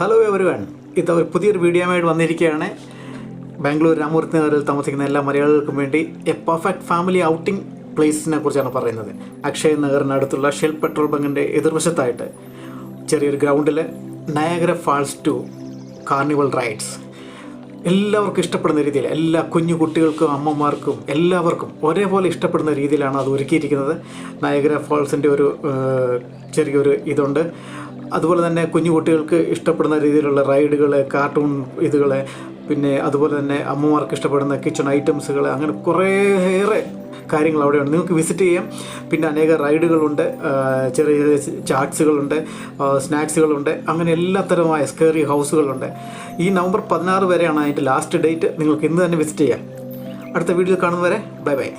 Hello everyone ഇത് പുതിയൊരു വീഡിയോയുമായിട്ട് വന്നിരിക്കുകയാണ്. ബാംഗ്ലൂർ രാമൂർത്തി നഗറിൽ താമസിക്കുന്ന എല്ലാ മലയാളികൾക്കും വേണ്ടി എ പെർഫെക്റ്റ് ഫാമിലി ഔട്ടിംഗ് പ്ലേസിനെ കുറിച്ചാണ് പറയുന്നത്. അക്ഷയ നഗറിനടുത്തുള്ള ഷെൽ പെട്രോൾ ബങ്കിന്റെ എതിർവശത്തായിട്ട് ചെറിയൊരു ഗ്രൗണ്ടിൽ Niagara falls to carnival rides എല്ലാവർക്കും ഇഷ്ടപ്പെടുന്ന രീതിയിൽ എല്ലാ കുഞ്ഞു കുട്ടികൾക്കും അമ്മമാർക്കും എല്ലാവർക്കും ഒരേപോലെ ഇഷ്ടപ്പെടുന്ന രീതിയിലാണ് അത് ഒരുക്കിയിരിക്കുന്നത്. നയഗ്ര ഫാൾസിന്റെ ഒരു ചെറിയൊരു ഇതുണ്ട്. അതുപോലെ തന്നെ കുഞ്ഞു കുട്ടികൾക്ക് ഇഷ്ടപ്പെടുന്ന രീതിയിലുള്ള റൈഡുകൾ കാർട്ടൂൺ ഇതുകൾ പിന്നെ അതുപോലെ തന്നെ അമ്മമാർക്ക് ഇഷ്ടപ്പെടുന്ന കിച്ചൺ ഐറ്റംസുകൾ അങ്ങനെ കുറേയേറെ കാര്യങ്ങൾ അവിടെയുണ്ട്. നിങ്ങൾക്ക് വിസിറ്റ് ചെയ്യാം. പിന്നെ അനേക റൈഡുകളുണ്ട്. ചെറിയ ചെറിയ ചാറ്റ്സുകളുണ്ട് സ്നാക്സുകളുണ്ട്. അങ്ങനെ എല്ലാ തരമായ സ്കേറി ഹൗസുകളുണ്ട്. ഈ നവംബർ പതിനാറ് വരെയാണ് അതിന്റെ ലാസ്റ്റ് ഡേറ്റ്. നിങ്ങൾക്ക് ഇന്ന് തന്നെ വിസിറ്റ് ചെയ്യാം. അടുത്ത വീഡിയോയിൽ കാണുന്നവരെ ബൈ ബൈ.